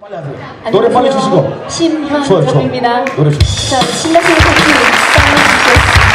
빨리 하세요. 노래 빨리 주시고. 심현섭입니다. 노래 주시고. 자, 신나시는 박수 쌍문 주시겠습니다.